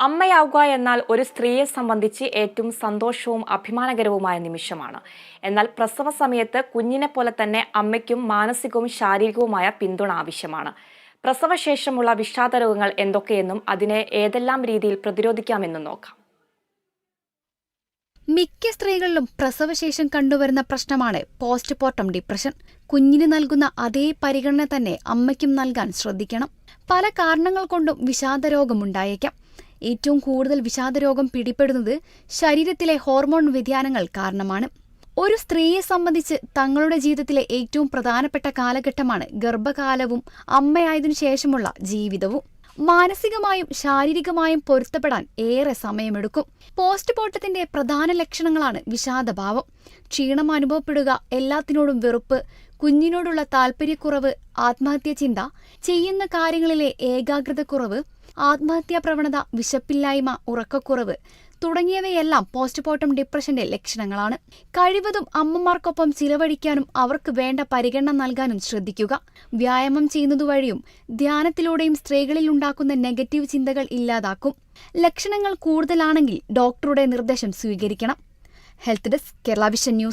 അമ്മയാവുക എന്നാൽ ഒരു സ്ത്രീയെ സംബന്ധിച്ച് ഏറ്റവും സന്തോഷവും അഭിമാനകരവുമായ നിമിഷമാണ്. എന്നാൽ പ്രസവ സമയത്ത് കുഞ്ഞിനെ പോലെ തന്നെ അമ്മയ്ക്കും മാനസികവും ശാരീരികവുമായ പിന്തുണ ആവശ്യമാണ്. പ്രസവശേഷമുള്ള വിഷാദ രോഗങ്ങൾ എന്തൊക്കെയെന്നും അതിനെ ഏതെല്ലാം രീതിയിൽ പ്രതിരോധിക്കാമെന്നും നോക്കാം. മിക്ക സ്ത്രീകളിലും പ്രസവശേഷം കണ്ടുവരുന്ന പ്രശ്നമാണ് പോസ്റ്റ് പോർട്ടം ഡിപ്രഷൻ. കുഞ്ഞിന് നൽകുന്ന അതേ പരിഗണന തന്നെ അമ്മയ്ക്കും നൽകാൻ ശ്രദ്ധിക്കണം. പല കാരണങ്ങൾ കൊണ്ടും വിഷാദരോഗമുണ്ടായേക്കാം ഏറ്റവും കൂടുതൽ വിഷാദരോഗം പിടിപെടുന്നത് ശരീരത്തിലെ ഹോർമോൺ വ്യതിയാനങ്ങൾ കാരണമാണ്. ഒരു സ്ത്രീയെ സംബന്ധിച്ച് തങ്ങളുടെ ജീവിതത്തിലെ ഏറ്റവും പ്രധാനപ്പെട്ട കാലഘട്ടമാണ് ഗർഭകാലവും അമ്മയായതിനു ശേഷമുള്ള ജീവിതവും. മാനസികമായും ശാരീരികമായും പൊരുത്തപ്പെടാൻ ഏറെ സമയമെടുക്കും. പോസ്റ്റ്മോർട്ടത്തിന്റെ പ്രധാന ലക്ഷണങ്ങളാണ് വിഷാദഭാവം. ക്ഷീണം അനുഭവപ്പെടുക എല്ലാത്തിനോടും വെറുപ്പ് കുഞ്ഞിനോടുള്ള താൽപ്പര്യക്കുറവ് ആത്മഹത്യ ചിന്ത ചെയ്യുന്ന കാര്യങ്ങളിലെ ഏകാഗ്രതക്കുറവ് ആത്മഹത്യാ പ്രവണത വിശപ്പില്ലായ്മ ഉറക്കക്കുറവ് തുടങ്ങിയവയെല്ലാം പോസ്റ്റ്മോർട്ടം ഡിപ്രഷന്റെ ലക്ഷണങ്ങളാണ്. കഴിവതും അമ്മമാർക്കൊപ്പം ചിലവഴിക്കാനും അവർക്ക് വേണ്ട പരിഗണന നൽകാനും ശ്രദ്ധിക്കുക. വ്യായാമം ചെയ്യുന്നതുവഴിയും ധ്യാനത്തിലൂടെയും സ്ത്രീകളിൽ ഉണ്ടാക്കുന്ന നെഗറ്റീവ് ചിന്തകൾ ഇല്ലാതാക്കും. ലക്ഷണങ്ങൾ കൂടുതലാണെങ്കിൽ ഡോക്ടറുടെ നിർദ്ദേശം സ്വീകരിക്കണം. Health desk Kerala vision news.